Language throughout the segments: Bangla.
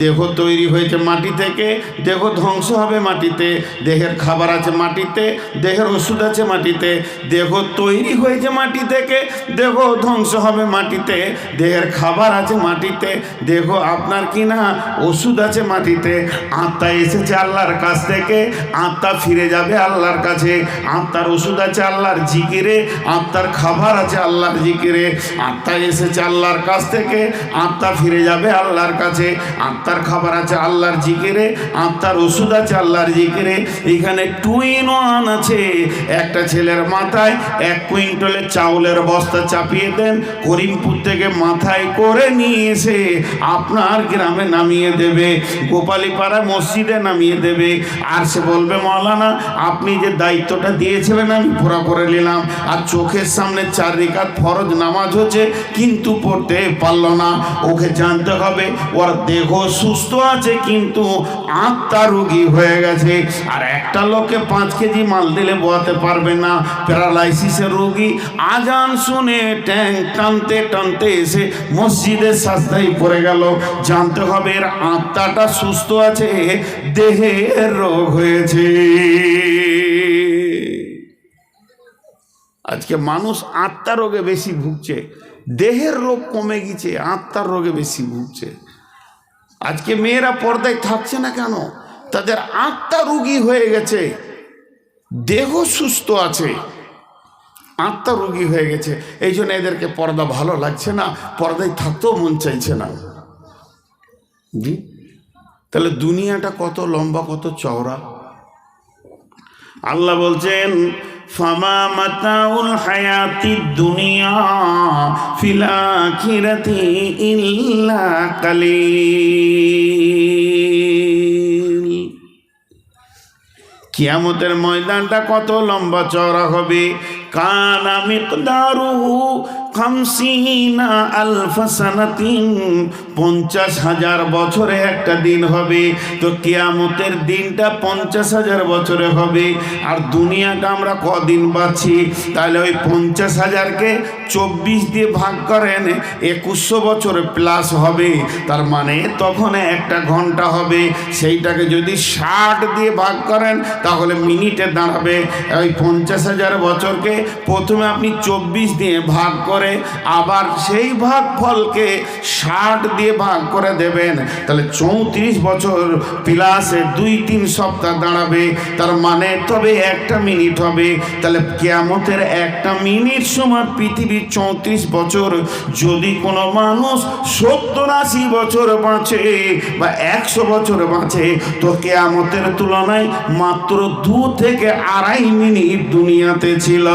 দেহ তৈরি হয়েছে মাটি থেকে, দেহ ধ্বংস হবে মাটিতে, দেহের খাবার আছে মাটিতে, দেহের ওষুধ আছে মাটিতে, দেহ তৈরি হয়েছে মাটি থেকে, দেহ ধ্বংস হবে মাটিতে, দেহের খাবার আছে মাটিতে, দেহ আপনার কি না ওষুধ আছে মাটিতে, আত্মা এসেছে আল্লাহর কাছ থেকে, আত্মা ফিরে যাবে আল্লাহর কাছে, আত্মার ওষুধ আছে আল্লাহর জিকিরে, আত্মার খাবার আছে আল্লাহর জিকিরে, আত্মা এসেছে আল্লাহর কাছ থেকে, আত্মা ফিরে যাবে আল্লাহর কাছে আত্মার খাবার আছে আল্লাহর জিকিরে আত্মার ওষুধ আছে আল্লাহর জিকিরে। এখানে টু ইন ওয়ান আছে। একটা ছেলের মাথায় এক কুইন্টলের চাউলের বস্তা চাপিয়ে দেন, করিমপুর থেকে মাথায় করে নিয়ে এসে আপনার গ্রামে নামিয়ে দেবে, গোপালীপাড়া মসজিদে নামিয়ে দেবে। আর সে বলবে মৌলানা আপনি যে দায়িত্বটা দিয়েছিলেন, আমি পুরা করে নিলাম। আর চোখের সামনে চার রেখাত ফরজ নামাজ হচ্ছে, কিন্তু পড়তে পারল না। ওকে জানতে হবে, ওর দেহ সুস্থ আছে, কিন্তু আত্মা রোগী হয়ে গেছে। আর একটা লোককে পাঁচ কেজি মাল দিলে বোয়াতে পারবে না। প্যারালাইসিসের রোগী আজান শুনে ট্যাঙ্ক টানতে টানতে এসে মসজিদের সাস্তাই পড়ে গেল। জানতে হবে এর আত্মাটা সুস্থ আছে, দেহের রোগ হয়েছে। আজকে মানুষ আত্মা রোগে বেশি ভুগছে, দেহের রোগ কমে গেছে, আত্মার রোগে বেশি ভুগছে। আজকে মেয়েরা পর্দায় থাকছে না কেন? তাদের আত্মা রুগী হয়ে গেছে। দেহ সুস্থ আছে। আত্মা রুগী হয়ে গেছে। এই জন্য এদেরকে পর্দা ভালো লাগছে না। পর্দায় থাকতেও মন চাইছে না। তাহলে দুনিয়াটা কত লম্বা, কত চওড়া? আল্লাহ বলছেন হায়াতি দুনিয়া কিয়ামতের ময়দানটা কত লম্বা চওড়া হবে। কানা মিকদারুহু খামসিনা আলফা সানাতিন, পঞ্চাশ হাজার বছরে একটা দিন হবে। তো কেয়ামতের দিনটা পঞ্চাশ হাজার বছরে হবে। আর দুনিয়াটা আমরা কদিন পাচ্ছি তাহলে ওই পঞ্চাশ হাজারকে চব্বিশ দিয়ে ভাগ করেন, একুশশো বছর প্লাস হবে। তার মানে তখন একটা ঘণ্টা হবে। সেইটাকে যদি ষাট দিয়ে ভাগ করেন, তাহলে মিনিটে দাঁড়াবে। ওই পঞ্চাশ হাজার বছরকে প্রথমে আপনি চব্বিশ দিয়ে ভাগ করে, আবার সেই ভাগ ফলকে ষাট দিয়ে ভাগ করে দেবেন। তাহলে চৌত্রিশ বছর প্লাসে দুই তিন সপ্তাহ দাঁড়াবে। তার মানে তবে একটা মিনিট হবে। তাহলে কেয়ামতের একটা মিনিট সময় পৃথিবীর চৌত্রিশ বছর যদি কোনো মানুষ সত্তর আশি বছর বাঁচে বা একশো বছর বাঁচে, তো কেয়ামতের তুলনায় মাত্র দু থেকে আড়াই মিনিট দুনিয়াতে ছিল।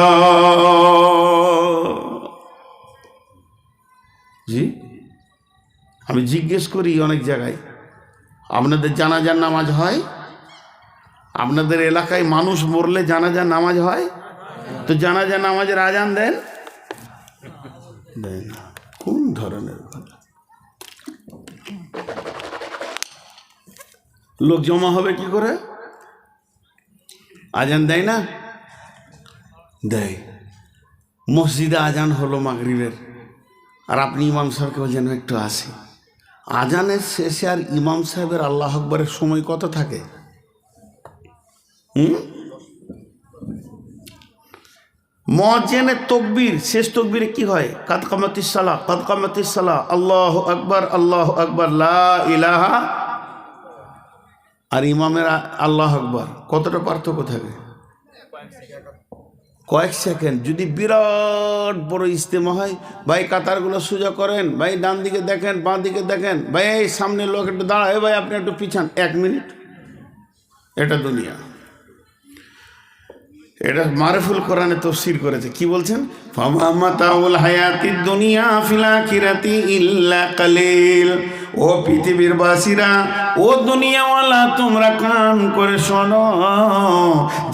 জি? আমি জিজ্ঞেস করি অনেক জায়গায়, আপনাদের জানাজার নামাজ হয়? আপনাদের এলাকায় মানুষ মরলে জানাজার নামাজ হয়? তো জানাজার নামাজের আজান দেন? দেন। কোন ধরনের লোক জমা হবে কি করে? আজান দেয় না? দেয়। মসজিদে আজান হলো মাগরিবের। আর আপনি ইমাম সাহেবকে যেন একটু আসি। আজানের শেষে আর ইমাম সাহেবের আল্লাহ আকবরের সময় কত থাকে? হুম? মজেনের তকবীর, শেষ তকবীরে কি হয়? কাদ কামাতিস সালা কাদ কামাতিস সালা আল্লাহ আকবর আল্লাহ আকবর ইলাহা। আর ইমামের আল্লাহ আকবর, কতটা পার্থক্য থাকে? কয়েক সেকেন্ড, যদি বিরাট বড় ইজতেমা হয়, ভাই কাতারগুলো সোজা করেন, ভাই ডান দিকে দেখেন, বাঁ দিকে দেখেন, ভাই এই সামনে লোক একটু দাঁড়ায় ভাই আপনি একটু পিছান, এক মিনিট। এটা দুনিয়া। এটা মারফুল কোরআনে তফসির করেছে। কি বলছেন? দুনিয়া ফিল আখিরাতি ইল্লা কালিল। ও পৃথিবীর বাসীরা ও দুনিয়াওয়ালা, তোমরা কান করে শোনো।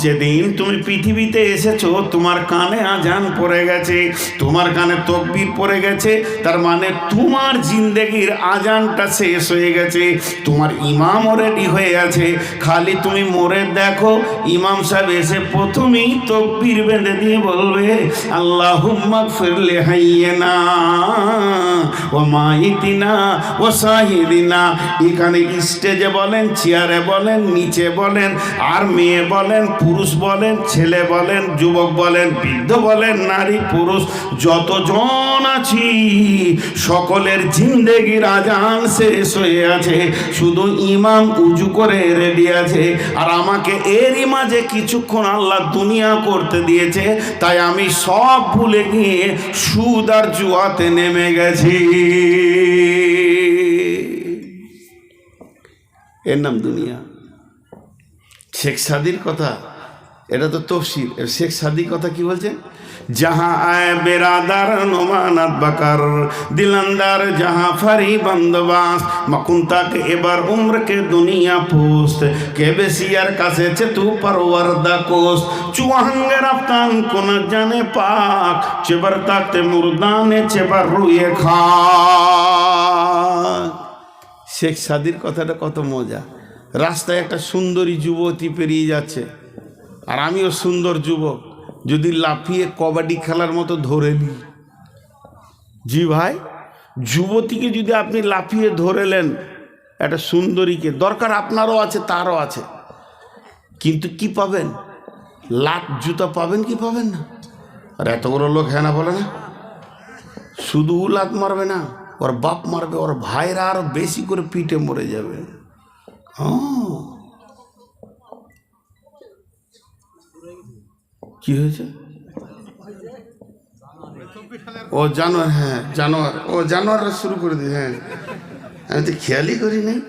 যেদিন তুমি পৃথিবীতে এসেছ, তোমার কানে আজান পড়ে গেছে, তোমার কানে তকবির পড়ে গেছে, তার মানে তোমার জিন্দেগির আজানটা শেষ হয়ে গেছে, তোমার ইমামও রেডি হয়ে আছে। খালি তুমি মরে দেখো, ইমাম সাহেব এসে প্রথমেই তকবির বেঁধে দিয়ে বলবে আল্লাহ ফিরলে হাইয়েনা ও মাইতিনা ও মুজাহিদিনা এখানে স্টেজে বলেন, চেয়ারে বলেন, নিচে বলেন আর মেয়ে বলেন, পুরুষ বলেন, ছেলে বলেন, যুবক বলেন, বৃদ্ধ বলেন, নারী, পুরুষ, যতজন আছি, সকলের জিন্দেগির আজান শেষ হয়ে আছে। শুধু ইমাম উজু করে রেডি আছে। আর আমাকে এরই মাঝে কিছুক্ষণ আল্লাহ দুনিয়া করতে দিয়েছে, তাই আমি সব ভুলে গিয়ে সুদ আর জুয়াতে নেমে গেছি। এর নাম দুনিয়া। শেখ সাদির কথা, এটা তো তফসিল। শেখ সাদি কথা কি বলছে? যাহা আয় বেরাদার নোমানাত বাকার, দিলন্দার যাহা ফারি বন্দবাস মকুন্তাক এবার উম্রকে দুনিয়া পোস্ত কে বেশিয়ার কাছে চেতু পরওয়ারদা কোস চুয়াঙ্গে রাফতান কোন জানে পাক, চেবার তাকতে মুরদানে চেবার রুয়ে খা শেখ সাদির কথাটা কত মজা। রাস্তায় একটা সুন্দরী যুবতী পেরিয়ে যাচ্ছে। আর আমিও সুন্দর যুবক, যদি লাফিয়ে কবাডি খেলার মতো ধরে নিই। জি ভাই, যুবতীকে যদি আপনি লাফিয়ে ধরেলেন একটা সুন্দরীকে, দরকার আপনারও আছে, তারও আছে। কিন্তু কি পাবেন? লাত জুতা পাবেন কি পাবেন না? আর এত বড় লোক হ্যাঁ না বলে না? শুধু লাত মারবে না। ওর বাপ মারবে, ওর ভাইরা আরও বেশি করে পিঠে মরে যাবে। হ্যাঁ। কি হয়েছে? ও জানোয়ার হ্যাঁ জানোয়ার। ও জানোয়াররা শুরু করে দিই হ্যাঁ। আমি তো খেয়ালই করি নাই।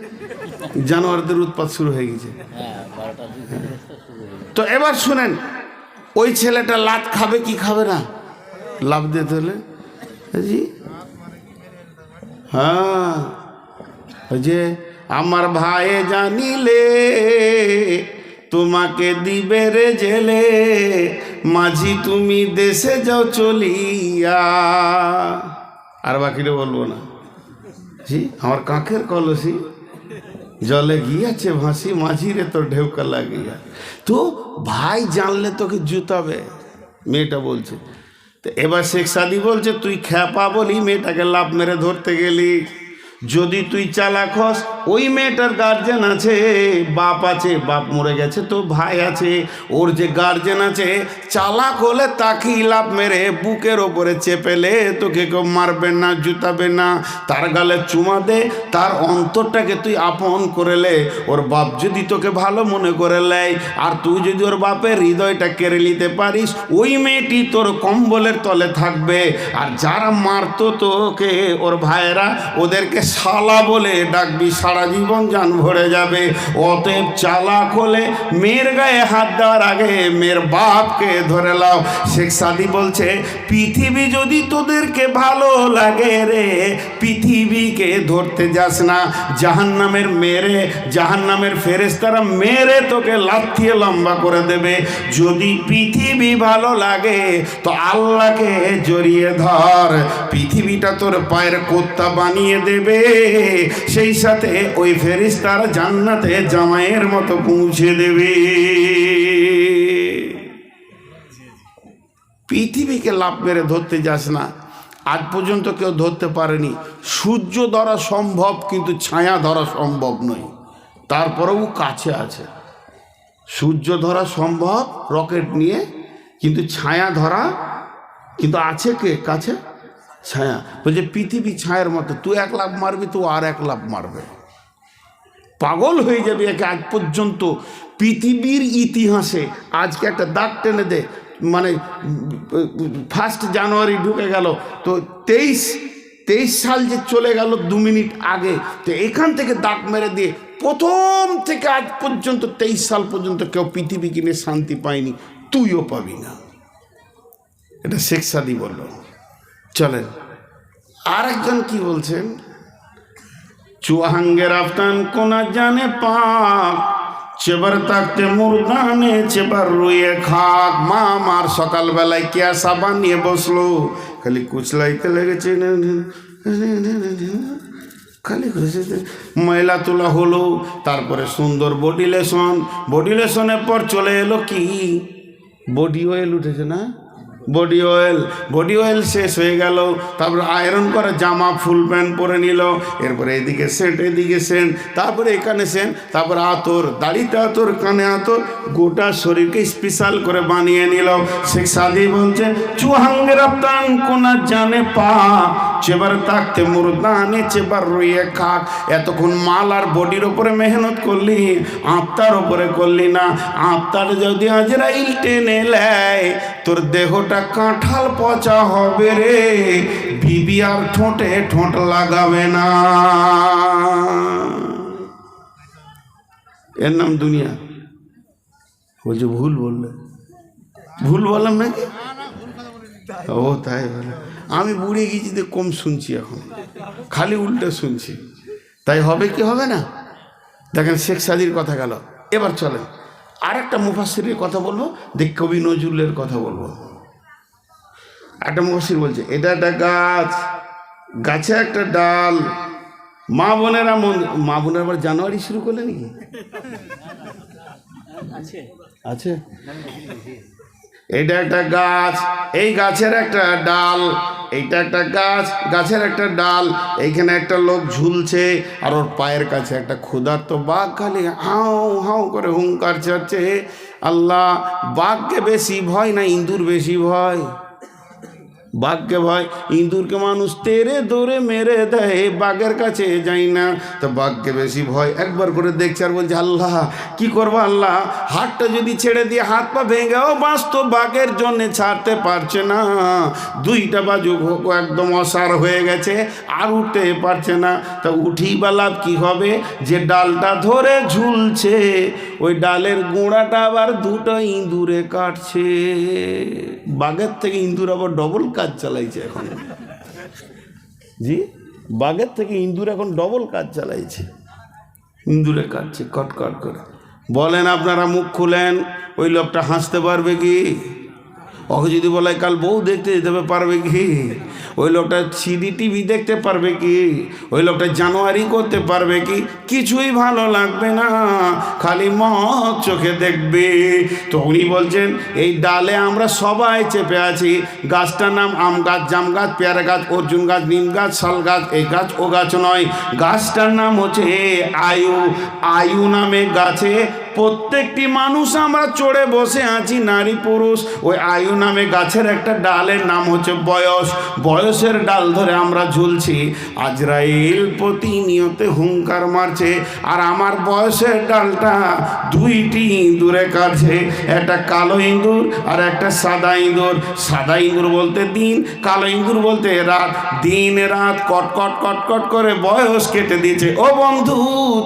জানোয়ারদের উৎপাত শুরু হয়ে গেছে। তো এবার শুনেন, ওই ছেলেটা লাত খাবে কি খাবে না? লাভ দিতে হলে জি। হ্যাঁ। যে, আমার ভাই জানিলে, তোমাকে দিবে রে জেলে, মাঝি তুমি দেশে যাও চলিয়া। আর বাকিটা বলব না। জি আমার কাঁখের কলসি, জলে গিয়াছে ভাসি, মাঝিরে তোর ঢেউকা লাগিয়া। তো ভাই জানলে তোকে জুতাবে? মেয়েটা বলছে এবার শেখ সাদি বলছে, তুই খ্যাপা বলি, মেয়েটাকে লাভ মেরে ধরতে গেলি। যদি তুই চালাক হস ওই মেয়েটার গার্জেন আছে, বাপ আছে, বাপ মরে গেছে তো ভাই আছে, ওর যে গার্জেন আছে, চালাক হলে তাকে লাভ মেরে বুকের ওপরে চেপেলে তোকে কেউ মারবে না, জুতাবে না, তার গালে চুমা দে, তার অন্তরটাকে তুই আপন করে লে, ওর বাপ যদি তোকে ভালো মনে করে লেয়, আর তুই যদি ওর বাপের হৃদয়টা কেড়ে নিতে পারিস, ওই মেয়েটি তোর কম্বলের তলে থাকবে, আর যারা মারতো তোকে, ওর ভাইয়েরা ওদেরকে শালা বলে ডাকবি সারা জীবন যান ভরে যাবে। অতএব চালাক হলে মেয়ের গায়ে হাত দেওয়ার আগে মেয়ের বাপকে ধরে লাও শেখ সাদি বলছে, পৃথিবী যদি তোদেরকে ভালো লাগে রে, পৃথিবীকে ধরতে যাস না। জাহান নামের মেরে জাহান নামের ফেরেস্তারা মেরে তোকে লাথিয়ে লম্বা করে দেবে। যদি পৃথিবী ভালো লাগে, তো আল্লাহকে জড়িয়ে ধর। পৃথিবীটা তোর পায়ের কোত্তা বানিয়ে দেবে। সেই সাথে ওই ফেরিস্তার জান্নাতে জামাইয়ের মতো পৌঁছে দেবে। পৃথিবীকে লাভ মেরে ধরতে যাস না। আজ পর্যন্ত কেউ ধরতে পারেনি। সূর্য ধরা সম্ভব, কিন্তু ছায়া ধরা সম্ভব নয়। তারপরেও কাছে আছে। সূর্য ধরা সম্ভব, রকেট নিয়ে, কিন্তু ছায়া ধরা, কিন্তু আছে কে? কাছে? ছায়া। বলছে, পৃথিবী ছায়ার মতো, তুই এক লাভ মারবি, তো আর এক লাভ মারবে। পাগল হয়ে যাবে একে আজ পর্যন্ত। পৃথিবীর ইতিহাসে আজকে একটা দাগ টেনে দে। মানে ফার্স্ট জানুয়ারি ঢুকে গেল। তো তেইশ তেইশ সাল যে চলে গেল দু মিনিট আগে, তো এখান থেকে দাগ মেরে দিয়ে প্রথম থেকে আজ পর্যন্ত, তেইশ সাল পর্যন্ত কেউ পৃথিবী কিনে শান্তি পায়নি। তুইও পাবি না। এটা শেখ সাদি বলল। চলেন, আরেকজন কি বলছেন? চুয়াহাঙ্গের আফতান কোনা জানে পাক, চেবার তাকতে মুরদানে চেবার রুয়ে খাক। মা আমার সকালবেলায় কে সাবান নিয়ে বসল, খালি কুচলাইতে লেগেছে খালি ময়লা তোলা হলো, তারপরে সুন্দর বডি লেসন। বডি লেসনের পর চলে এলো কি? বডি অয়েল উঠেছে না? বডি অয়েল বডি অয়েল শেষ হয়ে গেল। তারপরে আয়রন করে জামা, ফুল প্যান্ট পরে নিল। এরপরে এদিকে সেন্ট এদিকে সেন্ট। তারপরে এখানে সেন্ট, তারপরে আতর, দাড়িতে আতর, কানে আতর। গোটা শরীরকে স্পেশাল করে বানিয়ে নিল। শেখ সাদি বলছে চুহাঙ্গের আপ্তান কোনা জানে পা চেবার তাকতে মুরদানে চেবার রইয়ে খাক। এতক্ষণ মাল আর বডির ওপরে মেহনত করলি, আত্মার ওপরে করলি না। আত্মার যদি আজরাইল টেনে নেয়, তোর দেহটা কাঁঠাল পচা হবে রে। বিবি আর ঠোঁটে ঠোঁট লাগাবে না। এর নাম দুনিয়া। বলছে ভুল বললে। ভুল বললাম নাকি? ও তাই বলে। আমি বুড়ে গেছি তো কম শুনছি এখন। খালি উল্টে শুনছি। তাই হবে কি হবে না? দেখেন শেখ সাদির কথা গেল। এবার চলেন। আর একটা মুফাসিরের কথা বলব দেখ কবি নজরুলের কথা বলব। একটা মুফাসির বলছে এটা একটা গাছ গাছে একটা ডাল। মা বোনেরা মন মা বোনের আবার জানুয়ারি শুরু করলে নাকি? আছে? এটা একটা গাছ, এই গাছের একটা ডাল, এইটা একটা গাছ, গাছের একটা ডাল, এইখানে একটা লোক ঝুলছে, আর ওর পায়ের কাছে একটা ক্ষুধার্ত বাঘ খালি হাও হাও করে হুঙ্কার চাচ্ছে আল্লাহ, বাঘকে বেশি ভয় না ইঁদুর বেশি ভয়? বাঘকে ভয়, ইঁদুরকে মানুষ তেরে দৌড়ে মেরে দেয়, বাঘের কাছে যাই না। তো বাঘকে বেশি ভয়, একবার করে দেখছে আর বলছে, আল্লাহ, কি করব আল্লাহ? হাতটা যদি ছেড়ে দিয়ে হাত পা ভেঙেও বাঁচতো বাঘের জন্যে ছাড়তে পারছে না। দুইটা বাজু একদম অসার হয়ে গেছে, আর উঠতে পারছে না। তা উঠি বা লাভ কী হবে? যে ডালটা ধরে ঝুলছে, ওই ডালের গোড়াটা আবার দুটো ইঁদুরে কাটছে। বাঘের থেকে ইঁদুর আবার ডবল কাজ চালাইছে এখন। জি? বাঘের থেকে ইন্দুর এখন ডবল কাজ চালাইছে। ইন্দুরে কাটছে কট কট করে। বলেন আপনারা মুখ খুলেন ওই লোকটা হাসতে পারবে কি? ওকে যদি বলে, কাল বউ দেখতে যেতে পারবে কি? ওই লোকটা সিডি টিভি দেখতে পারবে কি? ওই লোকটা জানুয়ারি করতে পারবে কি? কিছুই ভালো লাগবে না। খালি মত চোখে দেখবে। তো উনি বলছেন, এই ডালে আমরা সবাই চেপে আছি। গাছটার নাম আম গাছ, জাম গাছ, পেয়ারা গাছ, অর্জুন গাছ, নিম গাছ, শাল গাছ, এই গাছ ও গাছ নয়। গাছটার নাম হচ্ছে আয়ু। আয়ু নামে গাছে প্রত্যেকটি মানুষ আমরা চড়ে বসে আছি, নারী পুরুষ। ওই আয়ু নামে গাছের একটা ডালের নাম হচ্ছে বয়স। বয়সের ডাল ধরে আমরা ঝুলছি। আজরাইল প্রতিনিয়তে হুঙ্কার মারছে। আর আমার বয়সের ডালটা দুইটি ইঁদুরে কাছে একটা কালো ইঁদুর আর একটা সাদা ইঁদুর। সাদা ইঁদুর বলতে দিন, কালো ইঁদুর বলতে রাত। দিন রাত কট কট কট কট করে বয়স কেটে দিয়েছে। ও বন্ধু,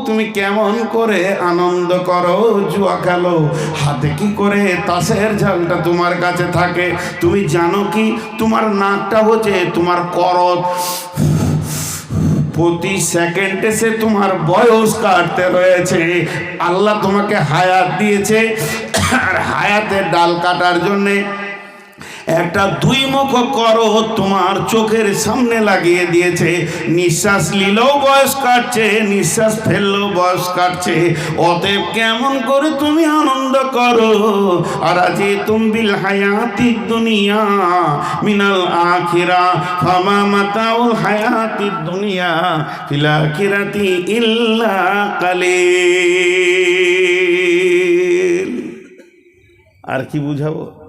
তুমি কেমন করে আনন্দ করো? জুয়া খেলো। হাতে কি করে তাসের ঝালটা তোমার কাছে থাকে? তুমি জানো কি? তোমার নাকটা হচ্ছে তোমার করত। প্রতি সেকেন্ডে সে তোমার বয়স কাটতে রয়েছে। আল্লাহ তোমাকে হায়াত দিয়েছে। আর হায়াতের ডাল কাটার জন্যে একটা দুই মুখ করো তোমার চোখের সামনে লাগিয়ে দিয়েছে। নিঃশ্বাস নিলেও বয়স কাটছে, নিঃশ্বাস ফেললেও বয়স কাটছে। অতএব কেমন করে তুমি আনন্দ করো? আর আজি তুমবিল হায়াতি দুনিয়া মিনাল আখিরা, ফামা মাতাউল হায়াতি দুনিয়া ফিল আখিরাতি ইল্লা কালিল। আর কি বুঝাবো?